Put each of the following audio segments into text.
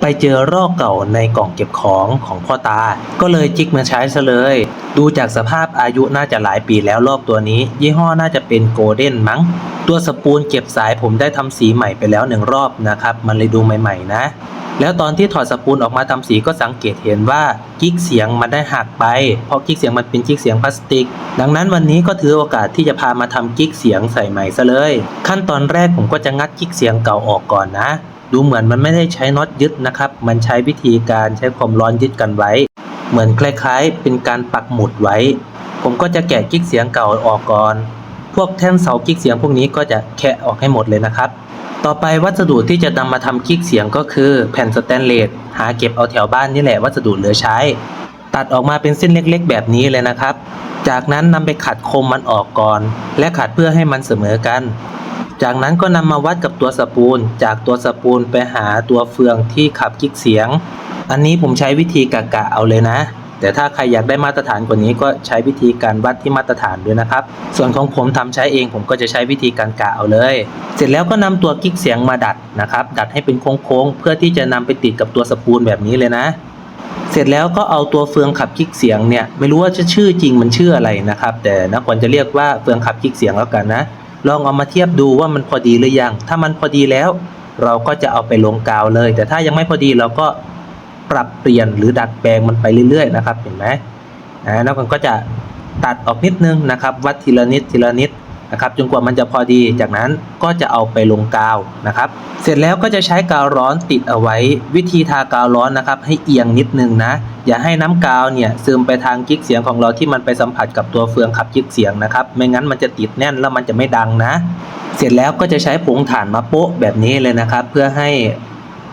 ไปเจอรอกเก่าในกล่องเก็บของของพ่อตา ก็เลยจิกมาใช้ซะเลย ดูจากสภาพอายุน่าจะหลายปีแล้วรอบตัวนี้ ยี่ห้อน่าจะเป็นโกลเด้นมั้ง ตัวสปูนเก็บสายผมได้ทำสีใหม่ไปแล้วหนึ่งรอบนะครับ มันเลยดูใหม่ๆนะ แล้วตอนที่ถอดสปูนออกมาทำสีก็สังเกตเห็นว่ากิ๊กเสียงมันได้หักไป เพราะกิ๊กเสียงมันเป็นกิ๊กเสียงพลาสติก ดังนั้นวันนี้ก็ถือโอกาสที่จะพามาทำกิ๊กเสียงใส่ใหม่ซะเลย ขั้นตอนแรกผมก็จะงัดกิ๊กเสียงเก่าออกก่อนนะ ดูเหมือนมันไม่ได้ใช้น็อตยึดนะครับ มันใช้วิธีการใช้ความร้อนยึดกันไว้ เหมือนคล้ายๆ เป็นการปักหมุดไว้ ผมก็จะแกะกิ๊กเสียงเก่าออกก่อน พวกแท่นเสากิ๊กเสียงพวกนี้ก็จะแคะออกให้หมดเลยนะครับ ต่อไปวัสดุที่จะนำมาทำกิ๊กเสียงก็คือแผ่นสแตนเลส หาเก็บเอาแถวบ้านนี่แหละวัสดุเหลือใช้ ตัดออกมาเป็นเส้นเล็กๆ แบบนี้เลยนะครับ จากนั้นนำไปขัดคมมันออกก่อน และขัดเพื่อให้มันเสมอกัน จากนั้นก็นำมาวัดกับตัวสปูล จากตัวสปูลไปหาตัวเฟืองที่ขับกิ๊กเสียง อันนี้ผมใช้วิธีกะกะเอาเลยนะ แต่ถ้าใครอยากได้มาตรฐานกว่านี้ก็ใช้วิธีการวัดที่มาตรฐานด้วยนะครับ ส่วนของผมทำใช้เองผมก็จะใช้วิธีการกะเอาเลย เสร็จแล้วก็นำตัวกิ๊กเสียงมาดัดนะครับ ดัดให้เป็นโค้งๆเพื่อที่จะนำไปติดกับตัวสปูลแบบนี้เลยนะเสร็จแล้วก็เอาตัวเฟืองขับกิ๊กเสียงเนี่ยไม่รู้ว่าจะชื่อจริงมันชื่ออะไรนะครับ แต่นักควรจะเรียกว่าเฟืองขับกิ๊กเสียงแล้วกันนะ ลองเอามาเทียบดูว่ามันพอดีหรือยัง ถ้ามันพอดีแล้ว เราก็จะเอาไปลงกาวเลย แต่ถ้ายังไม่พอดีเราก็ปรับเปลี่ยนหรือดัดแปลงมันไปเรื่อยๆนะครับ เห็นไหมนะแล้วมันก็จะตัดออกนิดนึงนะครับ วัดทีละนิดทีละนิด นะครับจนกว่ามันจะพอดีจากนั้นก็จะเอาไปลงกาวนะครับ เสร็จแล้วก็จะใช้กาวร้อนติดเอาไว้วิธีทากาวร้อนนะครับ ให้เอียงนิดนึงนะ อย่าให้น้ำกาวเนี่ยซึมไปทางกิ๊กเสียงของเราที่มันไปสัมผัสกับตัวเฟืองขับกิ๊กเสียงนะครับ ไม่งั้นมันจะติดแน่นแล้วมันจะไม่ดังนะ เสร็จแล้วก็จะใช้ผงถ่านมาโปะแบบนี้เลยนะครับ เพื่อให้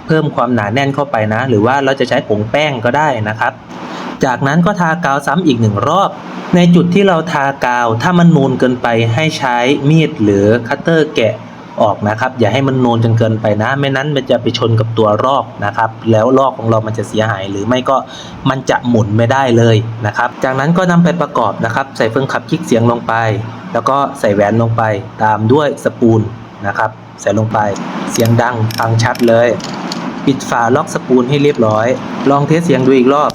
เพิ่มความหนาแน่นเข้าไปนะ หรือว่าเราจะใช้ผงแป้งก็ได้นะครับ จากนั้นก็ทากาวซ้ำอีกหนึ่งรอบ ในจุดที่เราทากาวถ้ามันนูนเกินไปให้ใช้มีดหรือคัตเตอร์แกะออกนะครับ อย่าให้มันนูนจนเกินไปนะ ไม่นั้นมันจะไปชนกับตัวรอกนะครับ แล้วรอกของเรามันจะเสียหายหรือไม่ก็มันจะหมุนไม่ได้เลยนะครับ จากนั้นก็นำไปประกอบนะครับ ใส่เฟืองขับคลิกเสียงลงไป แล้วก็ใส่แหวนลงไป ตามด้วยสปูลนะครับ ใส่ลงไปเสียงดังฟังชัดเลย ปิดฝาล็อกสปูลให้เรียบร้อย ลองเทสเสียงดูอีกรอบ